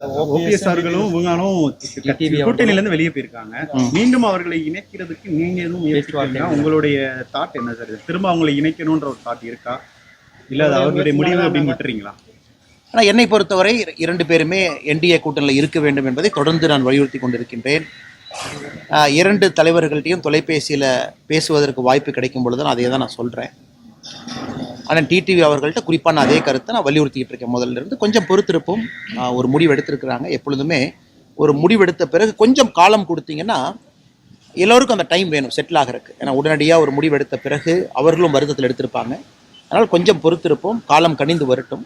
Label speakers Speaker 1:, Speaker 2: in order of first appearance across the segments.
Speaker 1: OPS அவர்களும் இவங்களும் கூட்டணியில இருந்து வெளியே போயிருக்காங்க. மீண்டும் அவர்களை இணைக்கிறதுக்கு நீங்க எதுவும் முயற்சி? உங்களுடைய தாட் என்ன சார்? திரும்ப அவங்களை இணைக்கணும்ன்ற ஒரு தாட் இருக்கா? இல்ல அது அவர்களுடைய முடிவு அப்படின்னு விட்டுறீங்களா?
Speaker 2: ஆனால் என்னை பொறுத்தவரை இர- இரண்டு பேருமே என்டிஏ கூட்டணியில் இருக்க வேண்டும் என்பதை தொடர்ந்து நான் வலியுறுத்தி கொண்டிருக்கின்றேன். இரண்டு தலைவர்கள்ட்டையும் தொலைபேசியில் பேசுவதற்கு வாய்ப்பு கிடைக்கும் பொழுது நான் அதே தான் நான் சொல்கிறேன் ஆனால் டிடிவி அவர்கள்ட்ட குறிப்பாக நான் அதே கருத்தை நான் வலியுறுத்திக்கிட்டு இருக்கேன். முதல்ல இருந்து கொஞ்சம் பொறுத்திருப்பும் ஒரு முடிவு எடுத்திருக்கிறாங்க எப்பொழுதுமே ஒரு முடிவெடுத்த பிறகு கொஞ்சம் காலம் கொடுத்தீங்கன்னா எல்லோருக்கும் அந்த டைம் வேணும் செட்டில் ஆகிறதுக்கு. ஏன்னா உடனடியாக ஒரு முடிவெடுத்த பிறகு அவர்களும் வருத்தத்தில் எடுத்திருப்பாங்க. அதனால் கொஞ்சம் பொறுத்திருப்போம் காலம் கனிந்து வரட்டும்.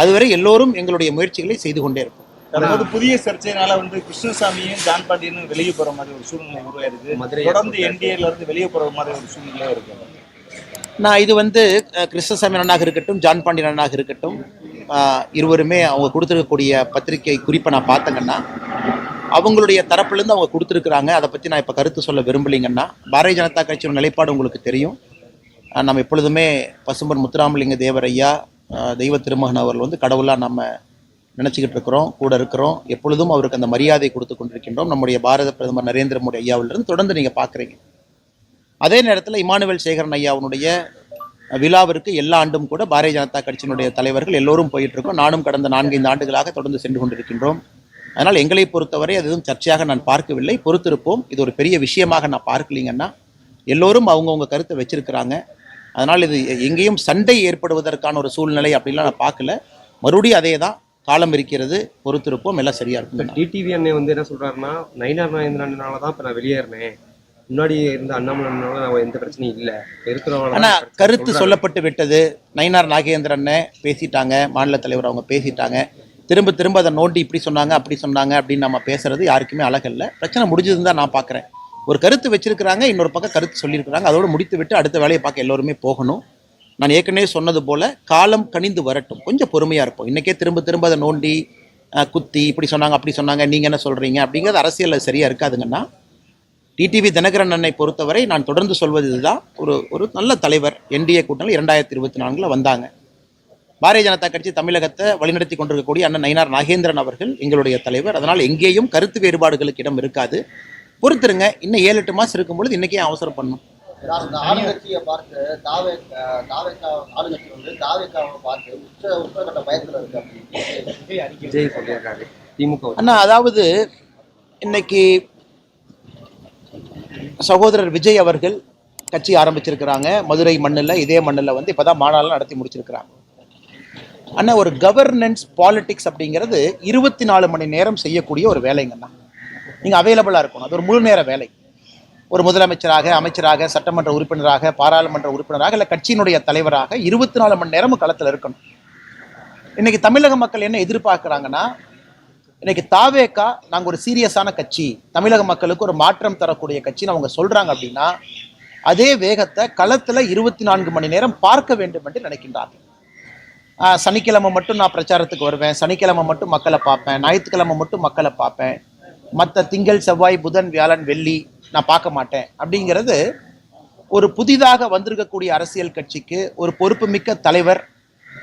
Speaker 2: அதுவரை எல்லோரும் எங்களுடைய முயற்சிகளை செய்து கொண்டே இருப்போம்.
Speaker 3: அதாவது புதிய சர்ச்சைனால வந்து கிருஷ்ணசாமியும் ஜான் பாண்டியனும் வெளியே போற மாதிரி ஒரு சூழ்நிலை உருவாயிருக்கு. தொடர்ந்து என்டிஏல இருந்து வெளியே போற மாதிரி ஒரு சூழ்நிலை இருக்கு.
Speaker 2: நான் இது வந்து கிருஷ்ணசாமி அண்ணனாக இருக்கட்டும் ஜான் பாண்டியன் அண்ணாக இருக்கட்டும் இருவருமே அவங்க கொடுத்துருக்கக்கூடிய பத்திரிகை குறிப்பை நான் பார்த்தேங்கன்னா அவங்களுடைய தரப்புலேருந்து அவங்க கொடுத்துருக்குறாங்க. அதை பற்றி நான் இப்போ கருத்து சொல்ல விரும்பலைங்கன்னா பாரதிய ஜனதா கட்சியோட நிலைப்பாடு உங்களுக்கு தெரியும். நம்ம எப்பொழுதுமே பசும்பன் முத்துராமலிங்க தேவரையா தெய்வ திருமகன் அவர்கள் வந்து கடவுளாக நம்ம நினச்சிக்கிட்டு இருக்கிறோம் கூட இருக்கிறோம். எப்பொழுதும் அவருக்கு அந்த மரியாதை கொடுத்து கொண்டிருக்கின்றோம். நம்முடைய பாரத பிரதமர் நரேந்திர மோடி ஐயாவிலிருந்து தொடர்ந்து நீங்கள் பார்க்குறீங்க அதே நேரத்தில் இமானுவேல் சேகரன் ஐயாவுடைய விழாவிற்கு எல்லா ஆண்டும் கூட பாரதிய ஜனதா கட்சியினுடைய தலைவர்கள் எல்லோரும் போயிட்டு இருக்கோம் நானும் கடந்த நான்கைந்து ஆண்டுகளாக தொடர்ந்து சென்று கொண்டிருக்கின்றோம். அதனால் எங்களை பொறுத்தவரை அது எதுவும் சர்ச்சையாக நான் பார்க்கவில்லை. பொறுத்திருப்போம். இது ஒரு பெரிய விஷயமாக நான் பார்க்கலீங்கன்னா எல்லோரும் அவங்கவுங்க கருத்தை வச்சிருக்கிறாங்க. அதனால் இது எங்கேயும் சண்டை ஏற்படுவதற்கான ஒரு சூழ்நிலை அப்படிலாம் நான் பார்க்கல. மறுபடியும் அதே தான் காலம் இருக்கிறது. பொறுத்திருப்போம். எல்லாம் சரியா இருக்கும்
Speaker 4: டிடிவி அண்ணன் வந்து என்ன சொல்றாருன்னா நயினார் நாகேந்திரனால தான் இப்ப நான் வெளியேறினேன். முன்னாடி இருந்த அண்ணாமலைனால நான் எந்த பிரச்சனையும் இல்ல. இருக்கிறவங்க
Speaker 2: கருத்து சொல்லப்பட்டு விட்டது. நயினார் நாகேந்திரன் பேசிட்டாங்க. மாநில தலைவர் அவங்க பேசிட்டாங்க. திரும்ப திரும்ப அதை நோண்டி இப்படி சொன்னாங்க அப்படி சொன்னாங்க அப்படின்னு நம்ம பேசுறது யாருக்குமே அழகல்ல பிரச்சனை முடிஞ்சதுன்னு தான் நான் பார்க்குறேன் ஒரு கருத்து வச்சிருக்கிறாங்க இன்னொரு பக்கம் கருத்து சொல்லியிருக்கிறாங்க. அதோட முடித்து விட்டு அடுத்த வேலையை பார்க்க எல்லோருமே போகணும். நான் ஏற்கனவே சொன்னது போல காலம் கனிந்து வரட்டும். கொஞ்சம் பொறுமையா இருப்போம். இன்னைக்கே திரும்ப திரும்ப அதை நோண்டி குத்தி இப்படி சொன்னாங்க அப்படி சொன்னாங்க நீங்க என்ன சொல்றீங்க அப்படிங்கிறது அரசியல்ல சரியா இருக்காதுங்கன்னா டிடிவி தினகரன் அண்ணனை பொறுத்தவரை நான் தொடர்ந்து சொல்வது இதுதான் ஒரு ஒரு நல்ல தலைவர். என்டிஏ கூட்டணியில் இரண்டாயிரத்தி இருபத்தி நான்கில் வந்தாங்க. பாரதிய ஜனதா கட்சி தமிழகத்தை வழிநடத்தி கொண்டிருக்கக்கூடிய அண்ணன் நயினார் நாகேந்திரன் அவர்கள் எங்களுடைய தலைவர். அதனால் எங்கேயும் கருத்து வேறுபாடுகளுக்கு இடம் இருக்காது. பொறுத்துருங்க. இன்னும் ஏழு எட்டு மாதம் இருக்கும் பொழுது இன்னைக்கே அவசரம் பண்ணும். அண்ணா அதாவது இன்னைக்கு சகோதரர் விஜய் அவர்கள் கட்சி ஆரம்பிச்சிருக்கிறாங்க. மதுரை மண்ணில் இதே மண்ணில் வந்து இப்போ தான் மாநாளம் நடத்தி முடிச்சிருக்கிறாங்க. அண்ணா ஒரு கவர்னன்ஸ் பாலிட்டிக்ஸ் அப்படிங்கிறது இருபத்தி நாலு மணி நேரம் செய்யக்கூடிய ஒரு வேலைங்கண்ணா நீங்கள் அவைலபிளாக இருக்கணும். அது ஒரு முழு நேர வேலை. ஒரு முதலமைச்சராக அமைச்சராக சட்டமன்ற உறுப்பினராக பாராளுமன்ற உறுப்பினராக இல்லை கட்சியினுடைய தலைவராக இருபத்தி நாலு மணி நேரமும் களத்தில் இருக்கணும். இன்றைக்கி தமிழக மக்கள் என்ன எதிர்பார்க்குறாங்கன்னா இன்னைக்கு தாவேக்கா நாங்கள் ஒரு சீரியஸான கட்சி. தமிழக மக்களுக்கு ஒரு மாற்றம் தரக்கூடிய கட்சின்னு அவங்க சொல்கிறாங்க அப்படின்னா அதே வேகத்தை களத்தில் இருபத்தி நான்கு மணி நேரம் பார்க்க வேண்டும் என்று நினைக்கின்றார்கள். சனிக்கிழமை மட்டும் நான் பிரச்சாரத்துக்கு வருவேன். சனிக்கிழமை மட்டும் மக்களை பார்ப்பேன். ஞாயிற்றுக்கிழமை மட்டும் மக்களை பார்ப்பேன். மற்ற திங்கள் செவ்வாய் புதன் வியாழன் வெள்ளி நான் பார்க்க மாட்டேன். அப்படிங்கிறது ஒரு புதிதாக வந்திருக்கக்கூடிய அரசியல் கட்சிக்கு ஒரு பொறுப்புமிக்க தலைவர்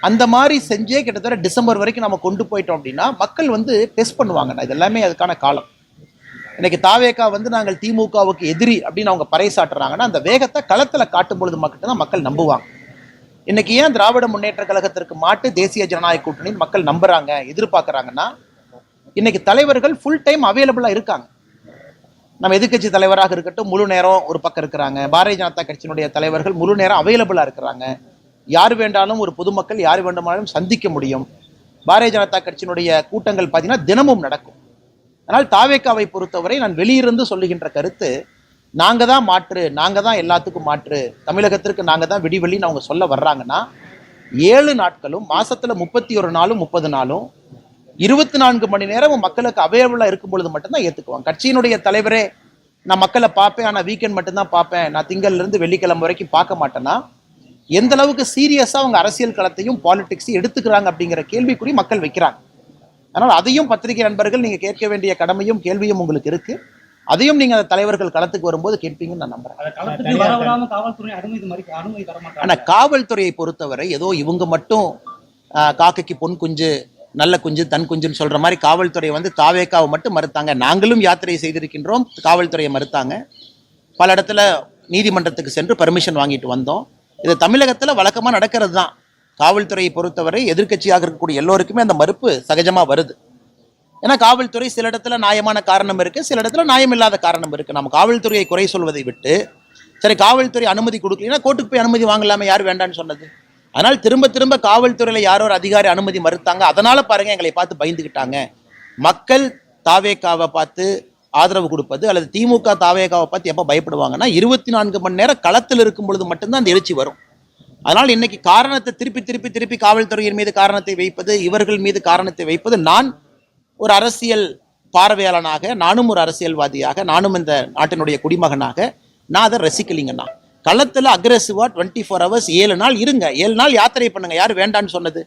Speaker 2: அந்த மாதிரி செஞ்சே கிட்டத்தட்ட டிசம்பர் வரைக்கும் நம்ம கொண்டு போயிட்டோம் அப்படின்னா மக்கள் வந்து டெஸ்ட் பண்ணுவாங்கண்ணா. இது எல்லாமே அதுக்கான காலம். இன்னைக்கு தாவேக்கா வந்து நாங்கள் திமுகவுக்கு எதிரி அப்படின்னு அவங்க பறைசாட்டுறாங்கன்னா அந்த வேகத்தை களத்தில் காட்டும் பொழுது மக்கள் தான் மக்கள் நம்புவாங்க. இன்னைக்கு ஏன் திராவிட முன்னேற்ற கழகத்திற்கு மாட்டு தேசிய ஜனநாயக கூட்டணின்னு மக்கள் நம்புறாங்க எதிர்பார்க்குறாங்கன்னா இன்னைக்கு தலைவர்கள் ஃபுல் டைம் அவைலபிளாக இருக்காங்க. நம்ம எதிர்கட்சி தலைவராக இருக்கட்டும் முழு நேரம் ஒரு பக்கம் இருக்கிறாங்க. பாரதிய ஜனதா கட்சியினுடைய தலைவர்கள் முழு நேரம் அவைலபிளாக இருக்கிறாங்க. யார் வேண்டாலும் ஒரு பொதுமக்கள் யார் வேண்டுமானாலும் சந்திக்க முடியும். பாரதிய ஜனதா கட்சியினுடைய கூட்டங்கள் பார்த்தீங்கன்னா தினமும் நடக்கும். அதனால் தாவேக்காவை பொறுத்தவரை நான் வெளியிருந்து சொல்லுகின்ற கருத்து நாங்கள் தான் மாற்று நாங்கள் தான் எல்லாத்துக்கும் மாற்று தமிழகத்திற்கு நாங்கள் தான் விடிவெளின்னு அவங்க சொல்ல வர்றாங்கன்னா ஏழு நாட்களும் மாசத்துல முப்பத்தி ஒரு நாளும் முப்பது நாளும் இருபத்தி நான்கு மணி நேரமும் மக்களுக்கு அவைலபிளாக இருக்கும் பொழுது மட்டும்தான் ஏற்றுக்குவாங்க கட்சியினுடைய தலைவரே நான் மக்களை பார்ப்பேன் ஆனால் வீக்கெண்ட் மட்டும்தான் பார்ப்பேன். நான் திங்கள்லேருந்து வெள்ளிக்கிழமை வரைக்கும் பார்க்க மாட்டேன்னா எந்த அளவுக்கு சீரியஸா அவங்க அரசியல் களத்தையும் பாலிடிக்ஸையும் எடுத்துக்கிறாங்க அப்படிங்கிற கேள்விக்குறி மக்கள் வைக்கிறாங்க. அதனால் அதையும் பத்திரிகை நண்பர்கள் நீங்க கேட்க வேண்டிய கடமையும் கேள்வியும் உங்களுக்கு இருக்கு. அதையும் நீங்க அந்த தலைவர்கள் களத்துக்கு வரும்போது கேட்பீங்கன்னு நான் நம்புறேன்.
Speaker 5: அதை களத்துக்கு வர விடாம காவல்துறை அனுமதி மாதிரி அனுமதி தர
Speaker 2: ஆனா
Speaker 5: மாட்டாங்க
Speaker 2: காவல்துறையை பொறுத்தவரை ஏதோ இவங்க மட்டும் காக்கைக்கு பொன் குஞ்சு நல்ல குஞ்சு தன் குஞ்சுன்னு சொல்ற மாதிரி காவல்துறை வந்து தாவேக்காவை மட்டும் மறுத்தாங்க. நாங்களும் யாத்திரை செய்திருக்கின்றோம் காவல்துறையை மறுத்தாங்க. பல இடத்துல நீதிமன்றத்துக்கு சென்று பர்மிஷன் வாங்கிட்டு வந்தோம். இது தமிழகத்தில் வழக்கமாக நடக்கிறது தான் காவல்துறையை பொறுத்தவரை எதிர்க்கட்சியாக இருக்கக்கூடிய எல்லோருக்குமே அந்த மறுப்பு சகஜமாக வருது. ஏன்னா காவல்துறை சில இடத்துல நியாயமான காரணம் இருக்குது சில இடத்துல நியாயம் இல்லாத காரணம் இருக்குது நம்ம காவல்துறையை குறை சொல்வதை விட்டு சரி காவல்துறை அனுமதி கொடுக்கலன்னா கோர்ட்டுக்கு போய் அனுமதி வாங்கலாமே யார் வேண்டாம்னு சொன்னது? அதனால் திரும்ப திரும்ப காவல்துறையில் யாரோ ஒரு அதிகாரி அனுமதி மறுத்தாங்க. அதனால் பாருங்கள் எங்களை பார்த்து பயந்துக்கிட்டாங்க மக்கள் தாவேக்காவை பார்த்து ஆதரவு கொடுப்பது அல்லது திமுக தாவேகாவை பார்த்து எப்போ பயப்படுவாங்கன்னா இருபத்தி நான்கு மணி நேரம் களத்தில் இருக்கும் பொழுது மட்டும்தான் அந்த எழுச்சி வரும். அதனால் இன்னைக்கு காரணத்தை திருப்பி திருப்பி திருப்பி காவல்துறையின் மீது காரணத்தை வைப்பது இவர்கள் மீது காரணத்தை வைப்பது நான் ஒரு அரசியல் பார்வையாளனாக நானும் ஒரு அரசியல்வாதியாக நானும் இந்த நாட்டினுடைய குடிமகனாக நான் அதை ரசிக்கலிங்கண்ணா. களத்தில் அக்ரெசிவாக டுவெண்ட்டி ஃபோர் ஹவர்ஸ் ஏழு நாள் இருங்க. ஏழு நாள் யாத்திரை பண்ணுங்க. யார் வேண்டான்னு சொன்னது?